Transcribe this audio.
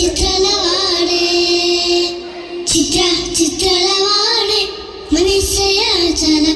ಚಿತ್ರಲವಾಡೆ ಚಿತ್ರ ಚಿತ್ರಲವಾಡೆ ಮನುಷ್ಯ ಜನ